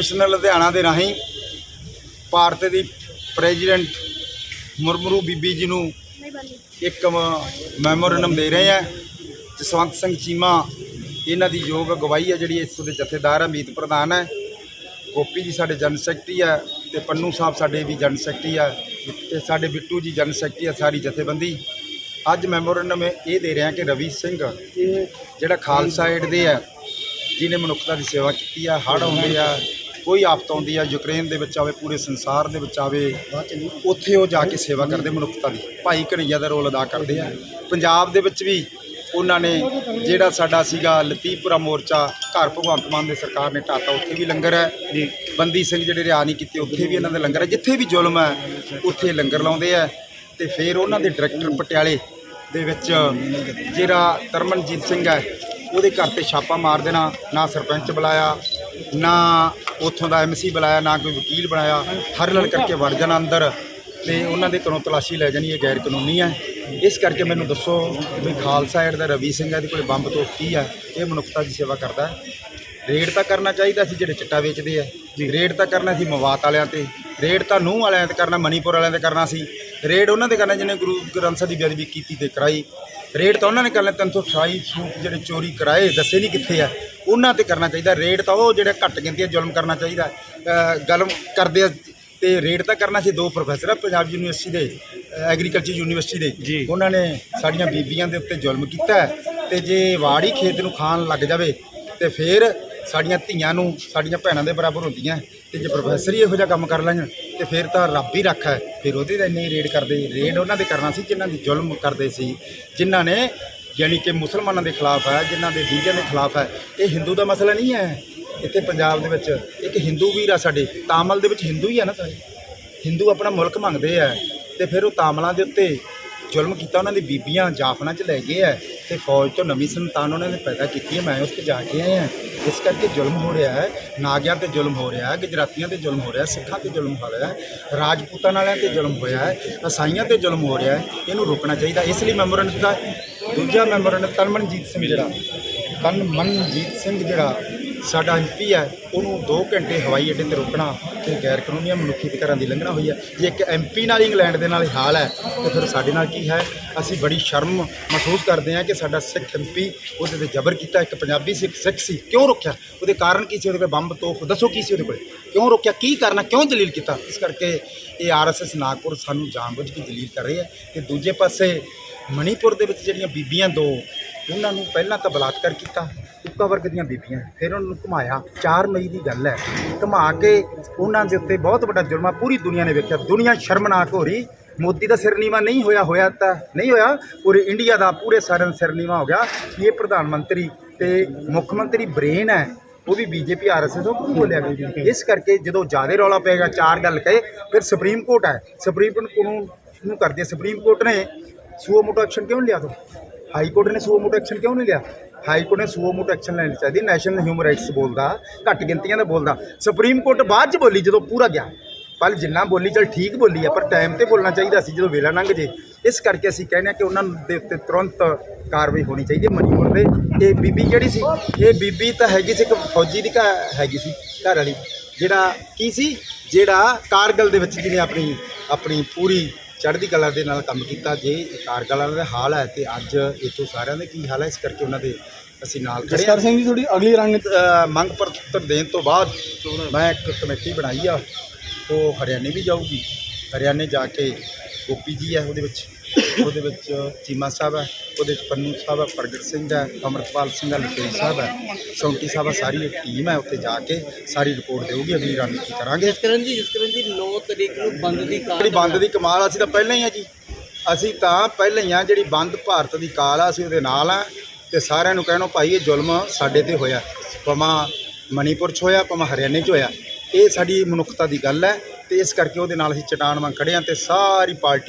Commissioner Ludhiana ਦੇ ਰਾਹੀਂ ਭਾਰਤ ਦੀ president ਮੁਰਮਰੂ ਬੀਬੀ ਜੀ ਨੂੰ ਇੱਕ ਮ- ਮੈਮੋਰੰਡਮ ਦੇ ਰਹੇ ਆ ਜਸਵੰਤ ਸਿੰਘ ਚੀਮਾ, ਇਹਨਾਂ ਦੀ ਯੋਗ ਅਗਵਾਈ ਹੈ ਜਿਹੜੀ ਇਸ ਦੇ ਜਥੇਦਾਰ ਹੈ ਮੀਤ ਪ੍ਰਧਾਨ ਹੈ। ਗੋਪੀ ਜੀ ਸਾਡੇ ਜਨ ਸੈਕਟਰੀ ਹੈ ਤੇ ਪੰਨੂ ਸਾਹਿਬ ਸਾਡੇ ਵੀ ਜਨ ਸੈਕਟਰੀ ਹੈ ਤੇ ਸਾਡੇ ਬਿੱਟੂ ਜੀ ਜਨ ਸੈਕਟਰੀ ਹੈ ਸਾਰੀ ਜਥੇਬੰਦੀ। ਅੱਜ ਮੈਮੋਰੰਡਮ ਇਹ ਦੇ ਰਹੇ ਹਾਂ ਕਿ ਰਵੀ ਸਿੰਘ, ਜਿਹੜਾ ਖਾਲਸਾ ਏਡ ਦੇ ਹੈ, ਜਿਹਨੇ ਮਨੁੱਖਤਾ ਦੀ ਸੇਵਾ ਕੀਤੀ ਆ ਹੜ੍ਹ ਆਉਂਦੇ ਆ ਕੋਈ ਆਫਤ ਆਉਂਦੀ ਆ ਯੂਕਰੇਨ ਦੇ ਵਿੱਚ ਆਵੇ ਪੂਰੇ ਸੰਸਾਰ ਦੇ ਵਿੱਚ ਆਵੇ ਉੱਥੇ ਉਹ ਜਾ ਕੇ ਸੇਵਾ ਕਰਦੇ ਮਨੁੱਖਤਾ ਦੀ। ਭਾਈ ਕਨਈਆ ਦਾ ਰੋਲ ਅਦਾ ਕਰਦੇ ਆ। ਪੰਜਾਬ ਦੇ ਵਿੱਚ ਵੀ ਉਹਨਾਂ ਨੇ ਜਿਹੜਾ ਸਾਡਾ ਸੀਗਾ ਲਤੀਪੁਰਾ ਮੋਰਚਾ ਘਰ ਭਗਵੰਤ ਮਾਨ ਦੇ ਸਰਕਾਰ ਨੇ ਢਾਤਾ ਉੱਥੇ ਵੀ ਲੰਗਰ ਹੈ। ਜੀ। ਬੰਦੀ ਸਿੰਘ ਜਿਹੜੇ ਰਿਆ ਨਹੀਂ ਕੀਤੇ ਉੱਥੇ ਵੀ ਇਹਨਾਂ ਦੇ ਲੰਗਰ ਹੈ। ਜਿੱਥੇ ਵੀ ਜ਼ੁਲਮ ਹੈ ਉੱਥੇ ਲੰਗਰ ਲਾਉਂਦੇ ਆ। ਤੇ ਫਿਰ ਉਹਨਾਂ ਦੇ ਡਾਇਰੈਕਟਰ ਪਟਿਆਲੇ ਦੇ ਵਿੱਚ ਜਿਹੜਾ ਤਰਮਨਜੀਤ ਸਿੰਘ ਹੈ ਉਹਦੇ ਘਰ ਤੇ ਛਾਪਾ ਮਾਰ ਦੇਣਾ ਨਾ ਸਰਪੰਚ ਬੁਲਾਇਆ ਨਾ ਉੱਥੋਂ ਦਾ ਐਮਸੀ ਬੁਲਾਇਆ ਨਾ ਕੋਈ ਵਕੀਲ ਬਣਾਇਆ। ਹਰ ਲੜ ਕਰਕੇ ਵੜ ਜਾਣਾ ਅੰਦਰ ਤੇ ਉਹਨਾਂ ਦੇ ਘਰੋਂ ਤਲਾਸ਼ੀ ਲੈ ਜਾਣੀ ਇਹ ਗੈਰ ਕਾਨੂੰਨੀ ਹੈ। ਇਸ ਕਰਕੇ ਮੈਨੂੰ ਦੱਸੋ ਵੀ ਖਾਲਸਾ ਏਡ ਦਾ ਰਵੀ ਸਿੰਘ ਹੈ ਇਹਦੇ ਕੋਲੇ ਬੰਬ ਤੋਂ ਕੀ ਹੈ? ਇਹ ਮਨੁੱਖਤਾ ਦੀ ਸੇਵਾ ਕਰਦਾ ਹੈ। ਰੇਡ ਤਾਂ ਕਰਨਾ ਚਾਹੀਦਾ ਸੀ ਜਿਹੜੇ ਚਿੱਟਾ ਵੇਚਦੇ ਆ। ਰੇਡ ਤਾਂ ਕਰਨਾ ਸੀ ਮਵਾਤ ਵਾਲਿਆਂ ਤੇ। ਰੇਡ ਤਾਂ ਨੂੰਹ ਵਾਲਿਆਂ ਤੇ ਕਰਨਾ ਮਨੀਪੁਰ ਵਾਲਿਆਂ ਤੇ ਕਰਨਾ ਸੀ। ਰੇਡ ਉਹਨਾਂ ਦੇ ਕਰਨਾ ਜਿਹਨੇ ਗੁਰੂ ਗ੍ਰੰਥ ਸਾਹਿਬ ਦੀ ਬੇਅਦਬੀ ਕੀਤੀ ਤੇ ਕਰਾਈ। ਰੇਡ ਤਾਂ ਉਹਨਾਂ ਨੇ ਕਰਨਾ 328 ਸੂਟ ਜਿਹੜੇ ਚੋਰੀ ਕਰਾਏ ਦੱਸੇ ਨਹੀਂ ਕਿੱਥੇ ਆ। ਉਹਨਾਂ ਤੇ ਕਰਨਾ ਚਾਹੀਦਾ। ਰੇਡ ਤਾਂ ਉਹ ਜਿਹੜੇ ਘੱਟ ਗਿਣਤੀ ਆ ਜ਼ੁਲਮ ਕਰਨਾ ਚਾਹੀਦਾ। ਅਹ ਗੱਲ ਕਰਦੇ ਆ ਤੇ ਰੇਡ ਤਾਂ ਕਰਨਾ ਸੀ ਦੋ ਪ੍ਰੋਫੈਸਰ ਆ ਪੰਜਾਬ ਯੂਨੀਵਰਸਿਟੀ ਦੇ ਐਗਰੀਕਲਚਰ ਯੂਨੀਵਰਸਿਟੀ ਦੇ। ਉਹਨਾਂ ਨੇ ਸਾਡੀਆਂ ਬੀਬੀਆਂ ਦੇ ਉੱਤੇ ਜ਼ੁਲਮ ਕੀਤਾ ਤੇ ਜੇ ਵਾੜੀ ਖੇਤ ਨੂੰ ਖਾਣ ਲੱਗ ਜਾਵੇ ਤੇ ਫਿਰ ਸਾਡੀਆਂ ਧੀਆਂ ਨੂੰ ਸਾਡੀਆਂ ਭੈਣਾਂ ਦੇ ਬਰਾਬਰ ਹੁੰਦੀਆਂ ਤੇ ਜੇ ਪ੍ਰੋਫੈਸਰ ਹੀ ਇਹੋ ਜਿਹਾ ਕੰਮ ਕਰ ਲੈਣ ਤੇ ਫਿਰ ਤਾਂ ਰੱਬ ਹੀ ਰੱਖਾ ਹੈ। ਫਿਰ ਉਹਦੇ ਤਾਂ ਇੰਨੀ ਰੇਡ ਕਰਦੇ। ਰੇਡ ਉਹਨਾਂ ਦੇ ਕਰਨਾ ਸੀ ਜਿਨ੍ਹਾਂ ਦੀ ਜ਼ੁਲਮ ਕਰਦੇ ਸੀ। ਜਿਨ੍ਹਾਂ ਨੇ ਯਾਨੀ ਕਿ ਮੁਸਲਮਾਨਾਂ ਦੇ ਖਿਲਾਫ ਹੈ, ਜਿਨ੍ਹਾਂ ਦੇ ਦੂਜਿਆਂ ਦੇ ਖਿਲਾਫ ਹੈ। ਇਹ ਹਿੰਦੂ ਦਾ ਮਸਲਾ ਨਹੀਂ ਹੈ। ਇੱਥੇ ਪੰਜਾਬ ਦੇ ਵਿੱਚ ਇੱਕ ਹਿੰਦੂ ਵੀਰ ਆ ਸਾਡੇ, ਤਾਮਲ ਦੇ ਵਿੱਚ ਹਿੰਦੂ ਹੀ ਆ ਨਾ ਸਾਰੇ। ਹਿੰਦੂ ਆਪਣਾ ਮੁਲਕ ਮੰਗਦੇ ਆ ਤੇ ਫਿਰ ਉਹ ਤਾਮਲਾਂ ਦੇ ਉੱਤੇ ਜ਼ੁਲਮ ਕੀਤਾ, ਉਹਨਾਂ ਦੀ ਬੀਬੀਆਂ ਜਾਫਨਾ 'ਚ ਲੈ ਗਏ ਆ ਤੇ ਫੌਜ ਤੋਂ ਨਵੀਂ ਸੰਤਾਨ ਉਹਨਾਂ ਨੇ ਪੈਦਾ ਕੀਤੀ ਹੈ। ਮੈਂ ਉਸ ਤੇ ਜਾ ਕੇ ਆਏ ਆ ਇਸ ਕਰਕੇ ਜ਼ੁਲਮ ਹੋ ਰਿਹਾ ਹੈ। ਨਾਗਿਆਂ ਤੇ ਜ਼ੁਲਮ ਹੋ ਰਿਹਾ ਹੈ, ਗੁਜਰਾਤੀਆਂ ਤੇ ਜ਼ੁਲਮ ਹੋ ਰਿਹਾ ਹੈ, ਸਿੱਖਾਂ ਤੇ ਜ਼ੁਲਮ ਹੋ ਰਿਹਾ ਹੈ, ਰਾਜਪੂਤਾਂ ਵਾਲਿਆਂ ਤੇ ਜ਼ੁਲਮ ਹੋਇਆ ਹੈ ਅਸਾਈਆਂ ਤੇ ਜ਼ੁਲਮ ਹੋ ਰਿਹਾ ਹੈ। ਇਹਨੂੰ ਰੋਕਣਾ ਚਾਹੀਦਾ। ਇਸ ਲਈ ਮੈਮੋਰੰਡਮ ਦਾ ਦੂਜਾ ਮੈਮੋਰੰਡਮ ਤਨਮਨਜੀਤ ਸਿੰਘ ਜਿਹੜਾ। ਤਨਮਨਜੀਤ ਸਿੰਘ ਜਿਹੜਾ ਸਾਡਾ ਐਮਪੀ ਹੈ, ਉਹਨੂੰ 2 ਘੰਟੇ ਹਵਾਈ ਅੱਡੇ ਤੇ ਰੋਕਣਾ ਤੇ ਗੈਰ ਕਾਨੂੰਨੀ ਮਨੁੱਖੀ ਅਧਿਕਾਰਾਂ ਦੀ ਲੰਘਣਾ ਹੋਈ ਹੈ। ਜੇ ਇੱਕ ਐਮਪੀ ਨਾਲ ਇੰਗਲੈਂਡ ਦੇ ਨਾਲ ਹਾਲ ਹੈ, ਤੇ ਫਿਰ ਸਾਡੇ ਨਾਲ ਕੀ ਹੈ? ਅਸੀਂ ਬੜੀ ਸ਼ਰਮ ਮਹਿਸੂਸ ਕਰਦੇ ਹਾਂ ਕਿ ਸਾਡਾ ਸਿੱਖ ਐਮਪੀ ਉਹਦੇ ਤੇ ਜ਼ਬਰ ਕੀਤਾ, ਇੱਕ ਪੰਜਾਬੀ ਸਿੱਖ ਸਿੱਖ ਸੀ, ਕਿਉਂ ਰੋਕਿਆ? ਉਹਦੇ ਕਾਰਨ ਕੀ ਸੀ? ਉਹਦੇ ਕੋਲ ਬੰਬ ਤੋਪ, ਦੱਸੋ ਕੀ ਸੀ ਉਹਦੇ ਕੋਲ? ਕਿਉਂ ਰੋਕਿਆ? ਕੀ ਕਰਨਾ ਕਿਉਂ ਜਲੀਲ ਕੀਤਾ? ਇਸ ਕਰਕੇ ਇਹ ਆਰਐਸਐਸ ਨਾਗਪੁਰ ਸਾਨੂੰ ਜਾਣਬੁੱਝ ਕੇ ਜਲੀਲ ਕਰ ਰਹੀ ਹੈ। ਤੇ ਦੂਜੇ ਪਾਸੇ ਮਣੀਪੁਰ ਦੇ ਵਿੱਚ ਜਿਹੜੀਆਂ ਬੀਬੀਆਂ ਦੋ, ਉਹਨਾਂ ਨੂੰ ਪਹਿਲਾਂ ਤਾਂ ਬਲਾਤਕਾਰ ਕੀਤਾ, ਉੱਕਾ ਵਰਗ ਦੀਆਂ ਬੀਬੀਆਂ, ਫਿਰ ਉਹਨਾਂ ਨੂੰ ਘੁਮਾਇਆ। 4 ਮਈ ਦੀ ਗੱਲ ਹੈ। ਘੁਮਾ ਕੇ ਉਹਨਾਂ ਦੇ ਉੱਤੇ ਬਹੁਤ ਵੱਡਾ ਜੁਰਮਾ ਪੂਰੀ ਦੁਨੀਆ ਨੇ ਵੇਖਿਆ। ਦੁਨੀਆ ਸ਼ਰਮਨਾਕ ਹੋ ਰਹੀ। ਮੋਦੀ ਦਾ ਸਿਰ ਨੀਵਾ ਨਹੀਂ ਹੋਇਆ ਹੋਇਆ ਤਾਂ ਨਹੀਂ ਹੋਇਆ। ਪੂਰੇ ਇੰਡੀਆ ਦਾ ਪੂਰੇ ਸਾਰਿਆਂ ਦਾ ਸਿਰ ਨੀਵਾ ਹੋ ਗਿਆ। ਇਹ ਪ੍ਰਧਾਨ ਮੰਤਰੀ ਤੇ ਮੁੱਖ ਮੰਤਰੀ ਬ੍ਰੇਨ ਹੈ, ਉਹ ਵੀ ਬੀਜੇਪੀ, ਆਰਐਸਐਸ ਉਹ ਕਿਉਂ ਬੋਲਿਆ ਗਿਆ। ਇਸ ਕਰਕੇ ਜਦੋਂ ਜ਼ਿਆਦਾ ਰੌਲਾ ਪਏਗਾ, ਚਾਰ ਗੱਲ ਕਹੇ, ਫਿਰ ਸੁਪਰੀਮ ਕੋਰਟ ਹੈ। ਸੁਪਰੀਮ ਕੋਰਟ ਨੂੰ ਨੂੰ ਕਰਦੀ ਸੁਪਰੀਮ ਕੋਰਟ ਨੇ ਸੂਓ ਮੋਟੋ ਐਕਸ਼ਨ ਕਿਉਂ ਨਹੀਂ ਲਿਆ ਤੋ ਹਾਈ ਕੋਰਟ ਨੇ ਸੂਓ ਮੋਟੋ ਐਕਸ਼ਨ ਕਿਉਂ ਨਹੀਂ ਲਿਆ ਹਾਈ ਕੋਰਟ ਨੇ ਸੂਓ ਮੋਟ ਐਕਸ਼ਨ ਲੈਣੀ ਚਾਹੀਦੀ ਨੈਸ਼ਨਲ ਹਿਊਮਨ ਰਾਈਟਸ ਬੋਲਦਾ ਘੱਟ ਗਿਣਤੀਆਂ ਦਾ ਬੋਲਦਾ ਸੁਪਰੀਮ ਕੋਰਟ ਬਾਅਦ ਚ ਬੋਲੀ ਜਦੋਂ ਪੂਰਾ ਗਿਆ ਪਰ ਜਿੰਨਾ ਬੋਲੀ ਚਲ ਠੀਕ ਬੋਲੀ ਆ ਪਰ ਟਾਈਮ ਤੇ ਬੋਲਣਾ ਚਾਹੀਦਾ ਸੀ ਜਦੋਂ ਵੇਲਾ ਲੰਘ ਜੇ ਇਸ ਕਰਕੇ ਅਸੀਂ ਕਹਿੰਦੇ ਹਾਂ ਕਿ ਉਹਨਾਂ ਦੇ ਉੱਤੇ ਤੁਰੰਤ ਕਾਰਵਾਈ ਹੋਣੀ ਚਾਹੀਦੀ ਹੈ ਮਨੀਪੁਰ ਦੇ ਇਹ ਬੀਬੀ ਜਿਹੜੀ ਸੀ ਇਹ ਬੀਬੀ ਤਾਂ ਹੈਗੀ ਸੀ ਇੱਕ ਫੌਜੀ ਦੀ ਘਰ ਹੈਗੀ ਸੀ ਘਰ ਵਾਲੀ ਜਿਹੜਾ ਕੀ ਸੀ ਜਿਹੜਾ ਕਾਰਗਲ ਦੇ ਵਿੱਚ ਜਿਹਨੇ ਆਪਣੀ ਆਪਣੀ ਪੂਰੀ ਚੜ੍ਹਦੀ ਕਲਾ ਦੇ ਨਾਲ ਕੰਮ ਕੀਤਾ ਜੇ ਕਾਰਗਲ ਵਾਲਿਆਂ ਦਾ ਹਾਲ ਹੈ ਤੇ ਅੱਜ ਇੱਥੋਂ ਸਾਰਿਆਂ ਦੇ ਕੀ ਹਾਲ ਹੈ? ਇਸ ਕਰਕੇ ਉਹਨਾਂ ਦੇ ਅਸੀਂ ਨਾਲ ਖੜੇ ਹਾਂ। ਜਸਕਰ ਸਿੰਘ ਜੀ ਤੁਹਾਡੀ ਅਗਲੀ ਰਣਨੀਤੀ ਅ, ਮੰਗ ਪੱਤਰ ਦੇਣ ਤੋਂ ਬਾਅਦ ਮੈਂ ਇੱਕ ਕਮੇਟੀ ਬਣਾਈ ਆ ਉਹ ਹਰਿਆਣੇ ਵੀ ਜਾਊਗੀ। ਹਰਿਆਣੇ ਜਾ ਕੇ ਗੋਪੀ ਜੀ ਹੈ ਉਹਦੇ ਵਿੱਚ। ਉਹਦੇ ਵਿੱਚ ਚੀਮਾ ਸਾਹਿਬ ਹੈ ਉਹਦੇ ਵਿੱਚ ਪੰਨੂ ਸਾਹਿਬ ਹੈ ਪ੍ਰਗਟ ਸਿੰਘ ਹੈ ਅਮਰਪਾਲ ਸਿੰਘ ਹੈ ਲਖੇਰੀ ਸਾਹਿਬ ਹੈ। ਸੌਂਟੀ ਸਾਹਿਬ ਹੈ ਸਾਰੀ ਇੱਕ ਟੀਮ ਹੈ ਉੱਥੇ ਜਾ ਕੇ ਸਾਰੀ ਰਿਪੋਰਟ ਦੇਊਗੀ ਅਗਲੀ ਰਣਨੀਤੀ ਕਰਾਂਗੇ। ਜਸਕਰਨ ਜੀ ਜਸਕਰਨ ਜੀ 9 ਤਰੀਕ ਨੂੰ ਬੰਦ ਦੀ ਕਾਰ ਜਿਹੜੀ ਬੰਦ ਦੀ ਕਮਾਲ ਆ, ਅਸੀਂ ਤਾਂ ਪਹਿਲਾਂ ਹੀ ਆ ਜੀ। ਅਸੀਂ ਤਾਂ ਪਹਿਲਾਂ ਹੀ ਆ ਜਿਹੜੀ ਬੰਦ ਭਾਰਤ ਦੀ ਕਾਲ ਆ ਅਸੀਂ ਉਹਦੇ ਨਾਲ ਆ। ਤੇ ਸਾਰਿਆਂ ਨੂੰ ਕਹਿਣੋ ਭਾਈ ਇਹ ਜ਼ੁਲਮ ਸਾਡੇ ਤੇ ਹੋਇਆ। ਭਾਵੇਂ ਮਣੀਪੁਰ 'ਚ ਹੋਇਆ ਭਾਵੇਂ ਹਰਿਆਣੇ 'ਚ ਹੋਇਆ। ਇਹ ਸਾਡੀ ਮਨੁੱਖਤਾ ਦੀ ਗੱਲ ਹੈ ਤੇ ਇਸ ਕਰਕੇ ਉਹਦੇ ਨਾਲ ਅਸੀਂ ਚਟਾਨ ਵਾਂਗ ਖੜੇ ਹਾਂ ਤੇ ਸਾਰੀ ਪਾਰਟੀ